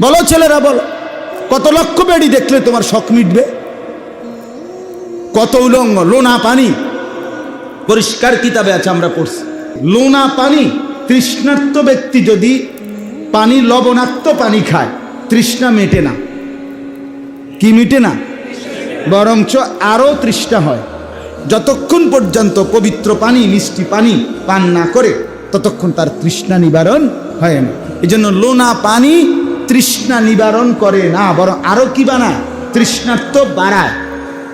বলো ছেলেরা, বলো। কত লক্ষ বেড়ি দেখলে তোমার শখ মিটবে? কত উলঙ্গ, লোনা পানি। পরিষ্কার কিতাবে আছে, আমরা পড়ছি। লোনা পানি, তৃষ্ণার্ত ব্যক্তি যদি পানি, লবণাক্ত পানি খায়, তৃষ্ণা মেটে না। কি মিটে না? বরঞ্চ আরও তৃষ্ণা হয়। যতক্ষণ পর্যন্ত পবিত্র পানি, মিষ্টি পানি পান না করে, ততক্ষণ তার তৃষ্ণা নিবারণ হয় না। এই জন্য লোনা পানি তৃষ্ণা নিবারণ করে না, বরং আরও কি বানায়? তৃষ্ণার্থ বাড়ায়।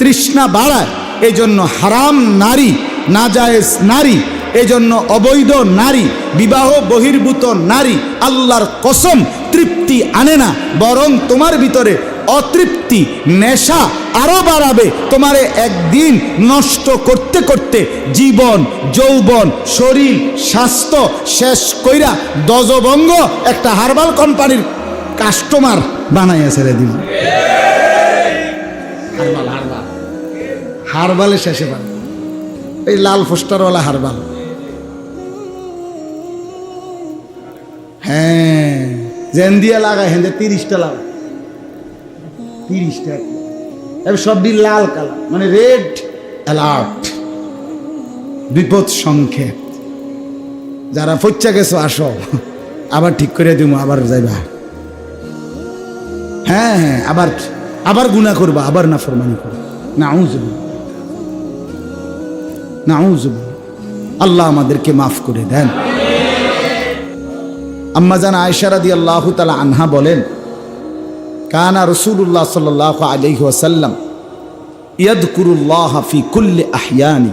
তৃষ্ণা বাড়ায় এই জন্য হারাম নারী না নাজায়েজ নারী, এজন্য অবৈধ নারী, বিবাহ বহির্ভূত নারী, আল্লাহর কসম তৃপ্তি আনে না, বরং তোমার ভিতরে অতৃপ্তি, নেশা আরও বাড়াবে। তোমারে একদিন নষ্ট করতে করতে জীবন, যৌবন, শরীর, স্বাস্থ্য শেষ কইরা দজবঙ্গ একটা হার্বাল কোম্পানির কাস্টমার বানাইয়া ছেড়ে দিব হারবাল হারবাল। হারবালে শেষে বানায় এই লাল পোস্টারওয়ালা হারবাল। হ্যাঁ জেন দিয়ে লাগায় হেন তিরিশটা লাগায়। তিরিশটা। এবার সবই লাল কালার মানে রেড অ্যালার্ট। বিপদ সংক্ষেপ যারা ফচ্চা গেছো, আসো। আবার ঠিক করে দিব আবার যাইবা। হ্যাঁ হ্যাঁ আবার আবার গুণা করবা, আবার না ফরমানি করবা। না না আল্লাহ আমাদেরকে মাফ করে দেন। আম্মাজান আয়সারাদি আল্লাহ তালা আনহা বলেন, কানা রসুল্লাহ সাল আলহি ওয়াসাল্লাম ইয়াদকুরুল্লাহ ফি কুল্লি আহিয়ানি।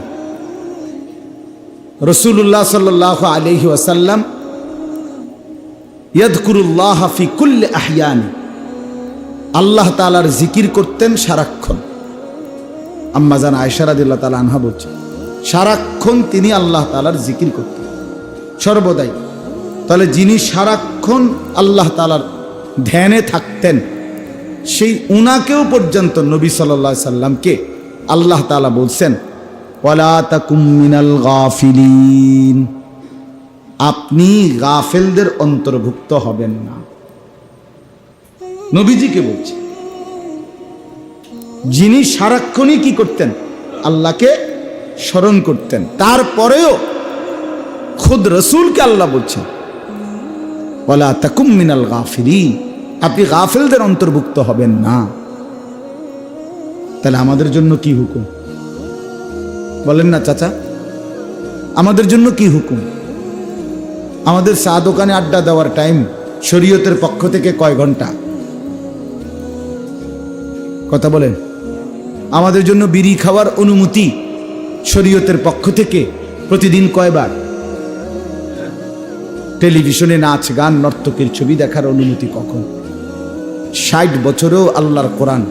রসুল্লাহ সাল্লাহ আলহি ওয়াসাল্লাম, ইয়াদকুরুল্লাহ ফি কুল্লি আহিয়ানি। আল্লাহ তালার জিকির করতেন সারাক্ষণ। আম্মা আম্মাজান আয়সারাদিল্লাহ তালা আনহা বলছেন সারাক্ষণ তিনি আল্লাহ তালার জিকির করতেন। সর্বদাই। তাহলে যিনি সারাক্ষণ আল্লাহ তালার ধ্যানে থাকতেন, সেই উনাকেও পর্যন্ত নবী সাল্লা সাল্লামকে আল্লাহ তালা বলছেন গাফিলিন। আপনি গাফেলদের অন্তর্ভুক্ত হবেন না। নবীজিকে বলছে, যিনি সারাক্ষণই কি করতেন? আল্লাহকে স্মরণ করতেন। তারপরেও খুদ রসুলকে আল্লাহ বলছেন বলা তাকুম মিনাল গাফিরি আপনি গাফেলদের অন্তর্ভুক্ত হবেন না। তাহলে আমাদের জন্য কি হুকুম? বলেন না, চাচা, আমাদের জন্য কি হুকুম? আমাদের চা দোকানে আড্ডা দেওয়ার টাইম শরীয়তের পক্ষ থেকে কয় ঘণ্টা? কথা বলেন। আমাদের জন্য বিড়ি খাওয়ার অনুমতি শরীয়তের পক্ষ থেকে প্রতিদিন কয়বার? টেলিভিশনে নাচ, গান, নর্তকের ছবি দেখার অনুমতি কখন? ষাট বছরেও আল্লাহর কোরআন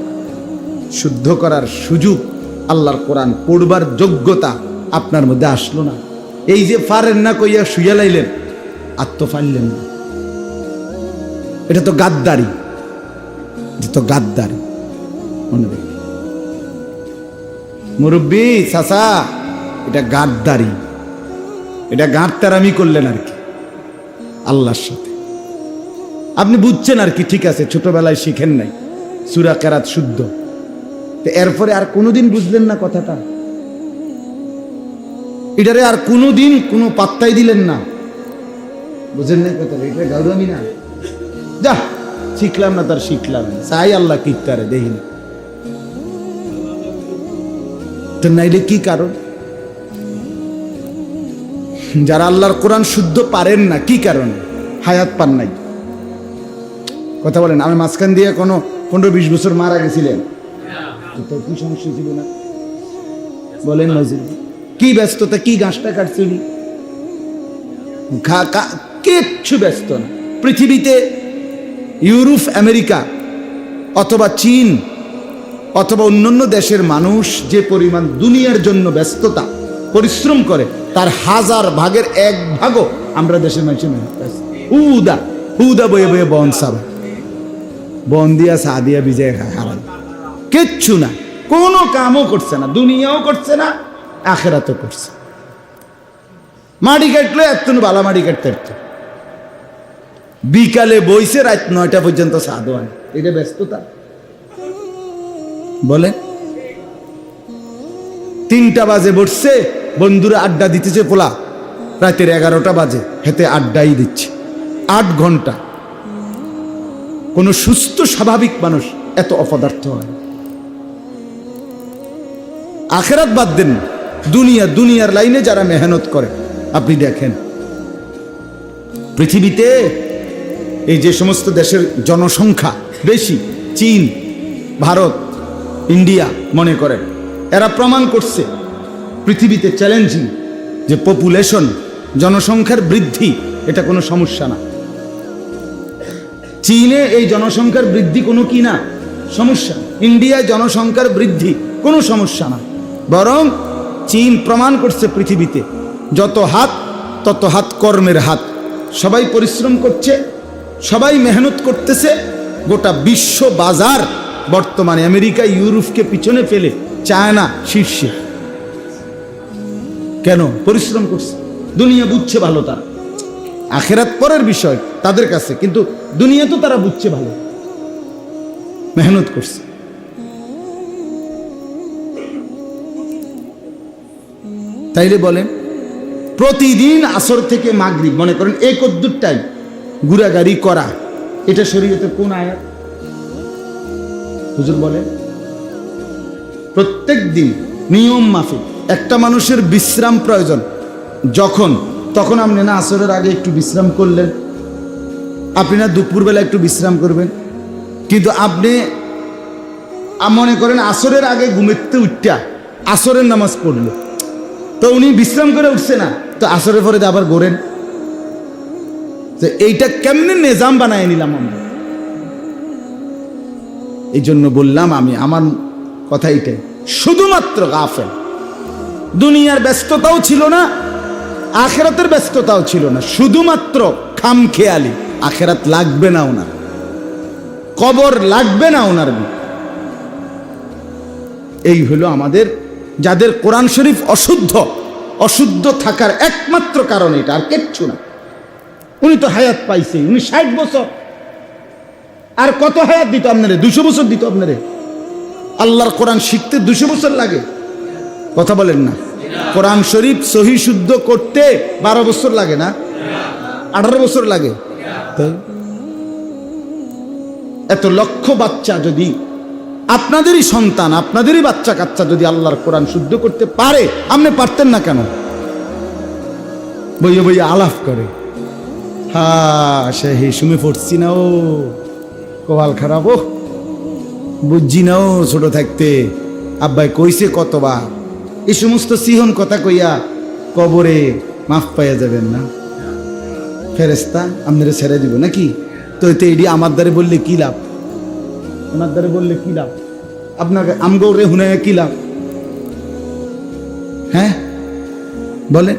শুদ্ধ করার সুযোগ আল্লাহর কোরআন পড়বার যোগ্যতা আপনার মধ্যে আসলো না। এই যে ফারেন না কইয়া শুয়ে লাইলেন আর না। এটা তো গাদ্দারি। এটা তো গাদ্দারি। রেখে মুরব্বী, চাচা, এটা গাদ্দারি। এটা গাঁটতারামি করলেন আর কি, আল্লাহর সাথে। আপনি বুঝছেন আর কি, ঠিক আছে, ছোটবেলায় শিখেন নাই, সুরা কেরাত শুদ্ধ। তো এরপরে আর কোনোদিন বুঝলেন না কথাটা? এটারে আর কোনোদিন কোনো পাত্তাই দিলেন না। বুঝেন না কথাটা, এটা গৌরবই না। যা, শিখলাম না তার, শিখলাম চাই আল্লাহ কিত্তারে দেখিন তো নাইলে কি কারণ? যারা আল্লাহর কোরআন শুদ্ধ পারেন না, কি কারণ? হায়াত পান নাই। কথা বলেন, আমি মাঝখান দিয়ে কোনো পনেরো বিশ বছর মারা গেছিলেন। কি সমস্যা ছিল না? বলেন নজির কি ব্যস্ততা, কি গাছটা কাটছিলি? কিচ্ছু ব্যস্ত না। পৃথিবীতে ইউরোপ, আমেরিকা অথবা চীন অথবা অন্যান্য দেশের মানুষ যে পরিমাণ দুনিয়ার জন্য ব্যস্ততা, পরিশ্রম করে, তার হাজার ভাগের এক ভাগও আমরা দেশের মানুষের উদা উদা বয়ে বয়ে বন সাব। বন দিয়া বিজয় হারাল কিচ্ছু না, কোনো কামও করছে না, দুনিয়াও করছে না, আখেরাতও করছে। মাটি কাটলে এত বালা মাটি কাটতে বিকালে বইছে, রাত নয়টা পর্যন্ত সাদওয়ান এটা ব্যস্ততা। বলে তিনটা বাজে বসছে, বন্ধুরা আড্ডা দিতেছে পোলা। রাতের এগারোটা বাজে হেতে আড্ডাই দিচ্ছে। আট ঘণ্টা। কোন সুস্থ, স্বাভাবিক মানুষ এত অপদার্থ হয় আখেরাত বাদ দেন। দুনিয়া, দুনিয়ার লাইনে যারা মেহনত করে, আপনি দেখেন। পৃথিবীতে এই যে সমস্ত দেশের জনসংখ্যা, বেশি, চীন, ভারত ইন্ডিয়া মনে করেন এরা প্রমাণ করছে পৃথিবীতে চ্যালেঞ্জিং যে পপুলেশন জনসংখ্যার বৃদ্ধি, এটা কোনো সমস্যা না। চীনে এই জনসংখ্যার বৃদ্ধি কোনো কি না? সমস্যা। ইন্ডিয়ায় জনসংখ্যার বৃদ্ধি কোনো সমস্যা না। বরং চীন প্রমাণ করছে পৃথিবীতে, যত হাত, তত হাত কর্মের হাত। সবাই পরিশ্রম করছে, সবাই মেহনত করতেছে, গোটা বিশ্ব বাজার বর্তমানে আমেরিকা, ইউরোপকে পিছনে ফেলে চায়না শীর্ষে। কেন? পরিশ্রম করছে। দুনিয়া বুঝছে ভালো তারা। আখেরাত পরের বিষয় তাদের কাছে, কিন্তু দুনিয়া তো তারা বুঝছে ভালো। মেহনত করছে। তাইলে বলেন, প্রতিদিন আসর থেকে মাগরিব, মনে করেন এই কদ্দুর টাইম ঘুরাগাড়ি করা, এটা শরীয়তে কোন আয়াত? হুজুর বলেন প্রত্যেক দিন নিয়ম মাফিক, একটা মানুষের বিশ্রাম প্রয়োজন। যখন, তখন আপনি না আসরের আগে একটু বিশ্রাম করলেন, আপনি না দুপুরবেলা একটু বিশ্রাম করবেন। কিন্তু আপনি মনে করেন আসরের আগে ঘুমেতে উঠটা আসরের নামাজ পড়ল। তো উনি বিশ্রাম করে উঠছে না, তো আসরের পরে আবার গড়েন তো এইটা কেমনে নিজাম বানায় নিলাম আমরা? এই জন্য বললাম আমি, আমার কথা এইটাই শুধুমাত্র গাফেল। দুনিয়ার ব্যস্ততাও ছিল না, আখেরাতের ব্যস্ততাও ছিল না। শুধুমাত্র খামখেয়ালি। আখেরাত লাগবে না ওনার। কবর লাগবে না ওনার এই হলো আমাদের, যাদের কোরআন শরীফ অশুদ্ধ অশুদ্ধ থাকার একমাত্র কারণ এটা, আর কিচ্ছু না। উনি তো হায়াত পাইছে উনি ষাট বছর আর কত হায়াত দিত আপনারে? দুশো বছর দিত আপনারে? আল্লাহর কোরআন শিখতে দুশো বছর লাগে। কথা বলেন না। কোরআন শরীফ সহি শুদ্ধ করতে বারো বছর লাগে না? আঠারো বছর লাগে? এত লক্ষ বাচ্চা যদি আপনাদেরই সন্তান, আপনাদেরই বাচ্চা কাচ্চা যদি আল্লাহর কোরআন শুদ্ধ করতে পারে, আপনি পারতেন না কেন? বইয়ে বইয়ে আলাপ করে। হা, সে হেসুমে পড়ছি না ও। কপাল খারাপ ও বুঝছি না ও ছোট থাকতে। আব্বাই কইছে কতবার। এই সমস্ত সিহন কথা কইয়া কবরে মাফ পাইয়া যাবেন না। ফেরেস্তা আপনারা ছেড়ে দিব নাকি? তো এতে এডি আমার দ্বারে বললে কি লাভ? আমার দ্বারে বললে কি লাভ? আপনাকে আমগো রে হুনে কি লাভ? হ্যাঁ? বলে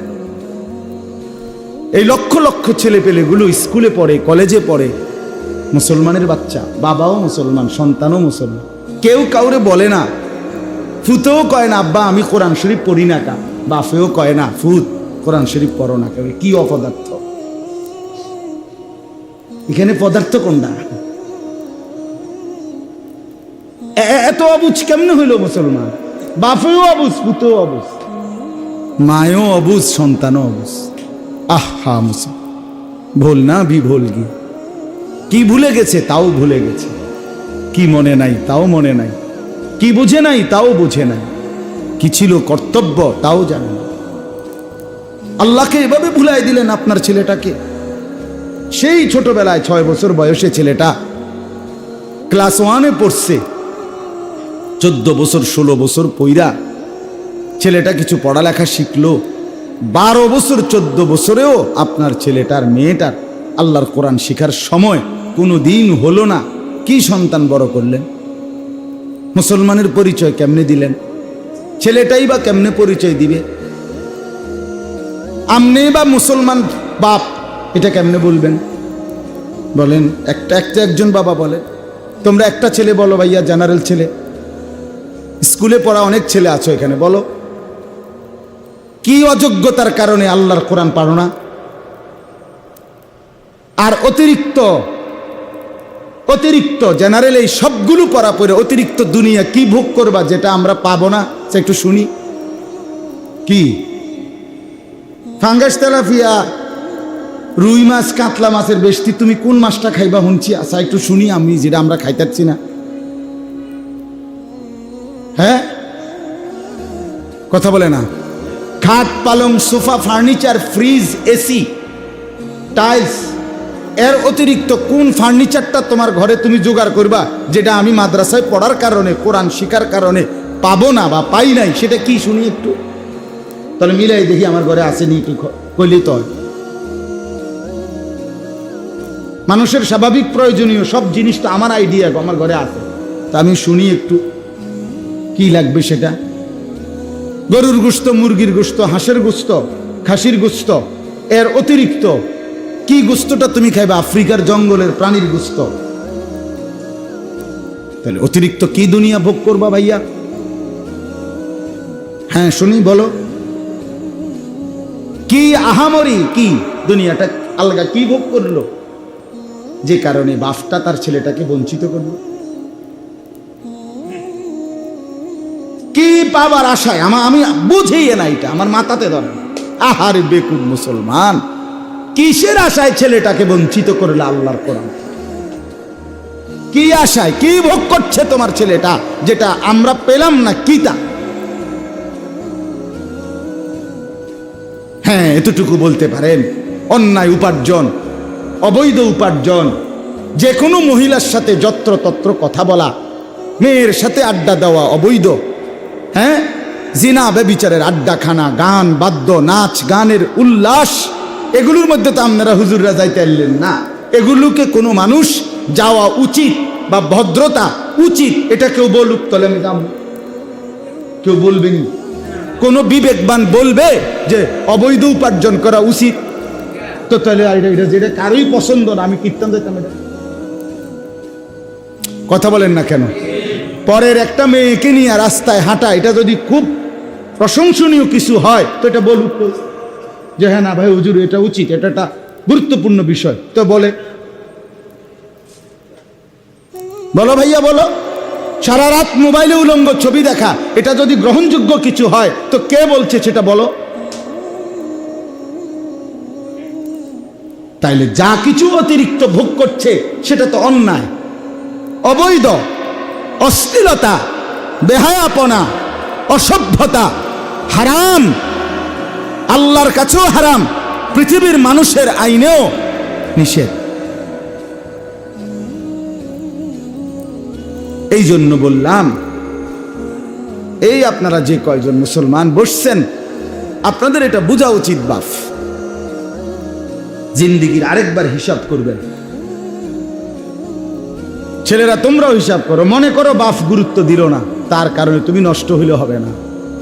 এই লক্ষ লক্ষ ছেলে পেলেগুলো স্কুলে পড়ে, কলেজে পড়ে মুসলমানের বাচ্চা, বাবাও মুসলমান, সন্তানও মুসলমান। কেউ কাউরে বলে না, ফুতেও কয় না, আব্বা, আমি কোরআন শরীফ পড়ি না কা বাফেও কয় না, ফুত, কোরআন শরীফ পড়ো না কেউ কি অপদার্থ? এখানে পদার্থ কোনটা? এত অবুজ কেমনে হইল মুসলমান? বাপেও অবুজ পুতেও অবুজ। মায়ও অবুজ, সন্তানও অবুজ। আহা, মুসলমান। ভুল না ভি ভুল কি কি ভুলে গেছে তাও ভুলে গেছে। কি মনে নাই তাও মনে নাই। কি বুঝে নাই তাও বুঝে নাই। কি ছিল কর্তব্য তাও জানে না। আল্লাহকে এভাবে ভুলাই দিলেন আপনার ছেলেটাকে। সেই ছোটবেলায় ছয় বছর বয়সে ছেলেটা ক্লাস ওয়ানে পড়ছে। চোদ্দ বছর, ষোলো বছর পইরা ছেলেটা কিছু পড়ালেখা শিখলো। বারো বছর, চোদ্দ বছরেও আপনার ছেলেটার মেয়েটার আল্লাহর কোরআন শিখার সময় কোনো দিন হলো না। কি সন্তান বড় করলেন? মুসলমানের পরিচয় কেমনে দিলেন? ছেলেটাই বা কেমনে পরিচয় দিবে? আমনে বা মুসলমান বাপ, এটা কেমনে বলবেন? বলেন, একটা একটা একজন বাবা বলে তোমরা একটা ছেলে বলো ভাইয়া, জেনারেল ছেলে। স্কুলে পড়া অনেক ছেলে আছো এখানে, বলো। কি অযোগ্যতার কারণে আল্লাহর কোরআন পারো না? আর অতিরিক্ত অতিরিক্ত জেনারেল এই সবগুলো পড়া পরে অতিরিক্ত দুনিয়া কি ভোগ করবা যেটা আমরা পাবো না? সে একটু শুনি। কি? ফাঙ্গাস তেলাফিয়া, রুই মাছ, কাতলা মাছের বেশি তুমি কোন মাছটা খাইবা শুনছি আচ্ছা একটু শুনি আমি, যেটা আমরা খাইতাচ্ছি না। হ্যাঁ? কথা বলে না। খাট, পালং, sofa, furniture, fridge, AC, tiles এর অতিরিক্ত কোন ফার্নিচারটা তোমার ঘরে তুমি জোগাড় করবা, যেটা আমি মাদ্রাসায় পড়ার কারণে, কোরআন শিকার কারণে পাবো না বা পাই নাই, সেটা কি শুনি একটু? তাহলে মিলাই দেখি আমার ঘরে আসেনি একটু কইলেই তো মানুষের স্বাভাবিক প্রয়োজনীয় সব জিনিস তো আমার আইডিয়া আমার ঘরে আছে। তা আমি শুনি একটু, কি লাগবে সেটা? গরুর গুস্ত মুরগির গুস্ত হাঁসের গুস্ত খাসির গুস্ত এর অতিরিক্ত কি গুস্তটা তুমি খাইবে? আফ্রিকার জঙ্গলের প্রাণীর গুস্ত। তাহলে অতিরিক্ত কি দুনিয়া ভোগ করবা ভাইয়া? হ্যাঁ শুনি, বলো। কি আহামরি? কি? দুনিয়াটা আলগা কি ভোগ করল? যে কারণে বাপটা তার ছেলেটাকে বঞ্চিত করল। কি পাবার আশায়? আমার আমি বুঝেই না এটা, আমার মাথাতে ধরে আহারে বেকুব মুসলমান। কিসের আশায় ছেলেটাকে বঞ্চিত করলে আল্লাহর কোরআন? কি আশায়, কি ভোগ করছে তোমার ছেলেটা, যেটা আমরা পেলাম না, কি তা? হ্যাঁ এতটুকু বলতে পারেন। অন্যায় উপার্জন, অবৈধ উপার্জন যে কোনো মহিলার সাথে যত্রতত্র কথা বলা, মেয়ের সাথে আড্ডা দেওয়া অবৈধ হ্যাঁ? জিনা বেবিচারের আড্ডাখানা, গান, বাদ্য, নাচ, গানের উল্লাস এগুলোর মধ্যে তো আপনারা হুজুররা যাইতে পারলেন না। এগুলোকে কোনো মানুষ যাওয়া উচিত বা ভদ্রতা উচিত, এটা কেউ বলুক, তাহলে আমি যাব। কেউ বলবেনি কোনো বিবেকবান বলবে যে অবৈধ উপার্জন করা উচিত। তো তাহলে এটা- যেটা কারোই পছন্দ না, আমি কীর্তন দিতাম এটা। কথা বলেন না কেন? পরের একটা মেয়েকে নিয়ে রাস্তায় হাঁটা, এটা যদি খুব প্রশংসনীয় কিছু হয়, তো এটা বলুক। তো যে হ্যাঁ না ভাই, হুজুর, এটা উচিত, এটা একটা গুরুত্বপূর্ণ বিষয়। তো বলে, বলো ভাইয়া, বলো। সারা রাত মোবাইলে উলঙ্গ ছবি দেখা, এটা যদি গ্রহণযোগ্য কিছু হয়, তো কে বলছে সেটা বলো। তাইলে যা কিছু অতিরিক্ত ভোগ করছে, সেটা তো অন্যায়। অবৈধ, অশ্লীলতা, বেহায়াপনা, অসভ্যতা, হারাম আল্লাহর কাছেও হারাম, পৃথিবীর মানুষের আইনেও নিষেধ। এই জন্য বললাম, এই আপনারা যে কয়জন মুসলমান বসছেন, আপনাদের এটা বোঝা উচিত বাফ। জিন্দিগির আরেকবার হিসাব করবেন। ছেলেরা, তোমরাও হিসাব করো। মনে করো বাফ গুরুত্ব দিল না, তার কারণে তুমি নষ্ট হইলে হবে না।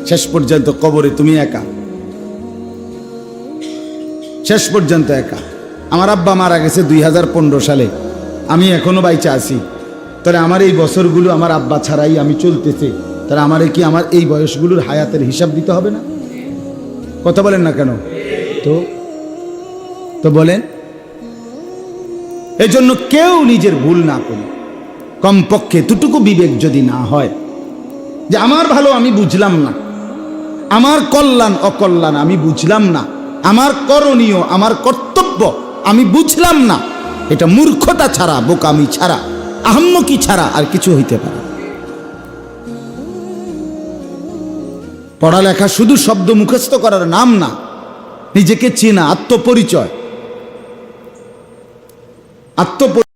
শেষ পর্যন্ত কবরে তুমি একা। শেষ পর্যন্ত একা। আমার আব্বা মারা গেছে দুই হাজার পনেরো সালে। আমি এখনও বাইচা আছি। তাহলে আমার এই বছরগুলো আমার আব্বা ছাড়াই আমি চলতেছে। তাহলে আমার কি আমার এই বয়সগুলোর হায়াতের হিসাব দিতে হবে না? কথা বলেন না কেন? তো তো বলেন। এজন্য কেউ নিজের ভুল না করি। কমপক্ষে দুটুকু বিবেক যদি না হয়, যে আমার ভালো আমি বুঝলাম না। আমার কল্যাণ, অকল্যাণ আমি বুঝলাম না। আমার করণীয়, আমার কর্তব্য, আমি বুঝলাম না। এটা মূর্খতা ছাড়া, বোকামি ছাড়া, আহম্মকি ছাড়া আর কিছু হইতে পারে পড়ালেখা শুধু শব্দ মুখস্থ করার নাম না, নিজেকে চেনা, আত্মপরিচয়। আত্মপরিচয়